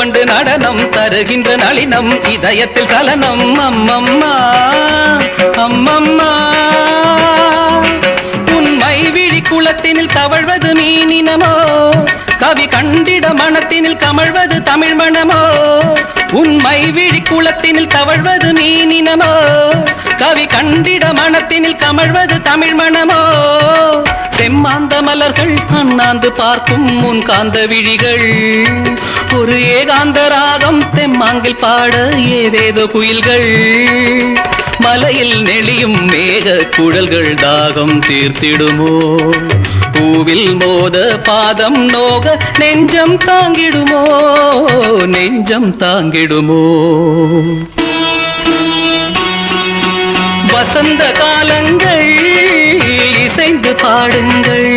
வண்டு நடனம் தருகின்ற நளினம் இதயத்தில் சலனம். அம்மம்மா அம்மம்மா உண்மை விழி குளத்தினில் தவழ்வது மீனினமோ? கவி கண்டிட மனத்தினில் கமழ்வது தமிழ் மனமோ? உண்மை விழி குளத்தினில் தவழ்வது மீனினமோ? கவி கண்டிட மனத்தினில் கமழ்வது தமிழ் மனமோ? மலர்கள் அண்ணாந்து பார்க்கும் முன் காந்த விழிகள். ஒரு ஏகாந்த ராகம் தெம்மாங்கில் பாட ஏதேதோ குயில்கள். மலையில் நெளியும் மேக குழல்கள் தாகம் தீர்த்திடுமோ? பூவில் மோத பாதம் நோக நெஞ்சம் தாங்கிடுமோ? நெஞ்சம் தாங்கிடுமோ? வசந்த காலங்கள் இசைந்து பாடுங்கள்.